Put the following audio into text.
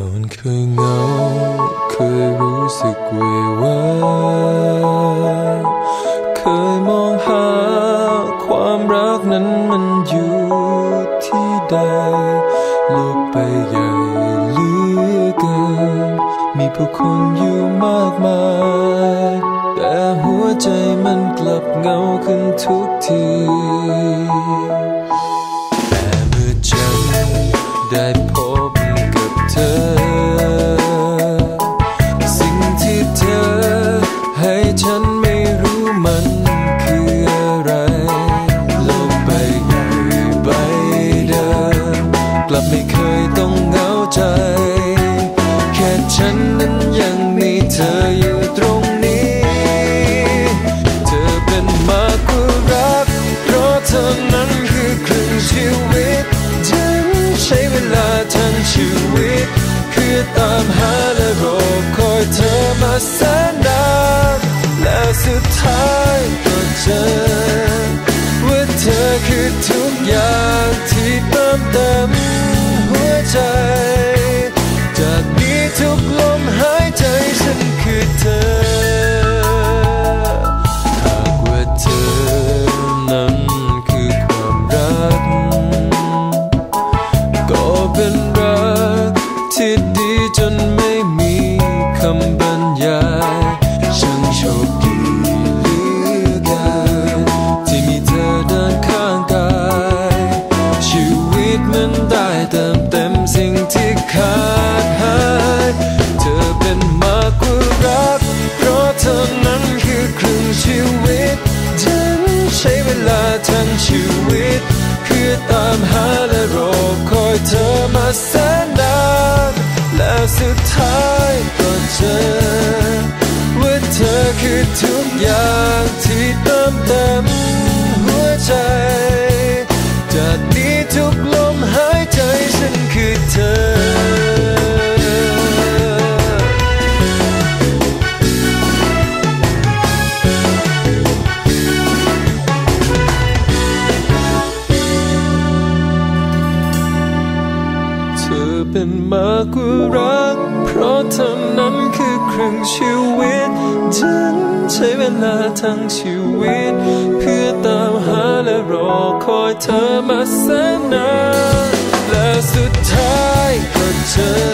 ตอนเคยเหงาเคยรู้สึกเววาเคยมองหาความรักนั้นมันอยู่ที่ใดโลกไปใหญ่เหลือเกิน มีผู้คนอยู่มากมาย แต่หัวใจมันกลับเหงาขึ้นทุกที แต่เมื่อฉันได้ กลับไม่เคยต้องเหงาใจ แค่ฉันนั้นยังมีเธออยู่ตรงนี้ เธอเป็นมากกว่ารัก เพราะเธอนั้นคือครึ่งชีวิตฉันใช้เวลาทั้งชีวิตเพื่อตามหาและรอคอยเธอมาแสนนานแล้วสุดท้ายก็เจอว่าเธอคือทุกอย่างที่เติมเต็ม ใจ จากนี้ทุกลมหายใจฉันคือเธอ หากว่าเธอนั้นคือความรัก ก็เป็นรักที่ดีจนไม่มีคำบรรยายช่างโชคดีเหลือเกินที่มีเธอเดินข้างกาย ชีวิตมันได้เติ ชีวิตเพื่อตามหาและรอคอยเธอมาแสนนานและสุดท้ายก็เจอว่าเธอคือทุกอย่างที่เติมเต็มหัวใจจากนี้ เป็นมากกว่ารัก เพราะเธอนั้นคือครึ่งชีวิต ฉันใช้เวลาทั้งชีวิต เพื่อตามหาและรอคอยเธอมาแสนนานและสุดท้ายก็เจอ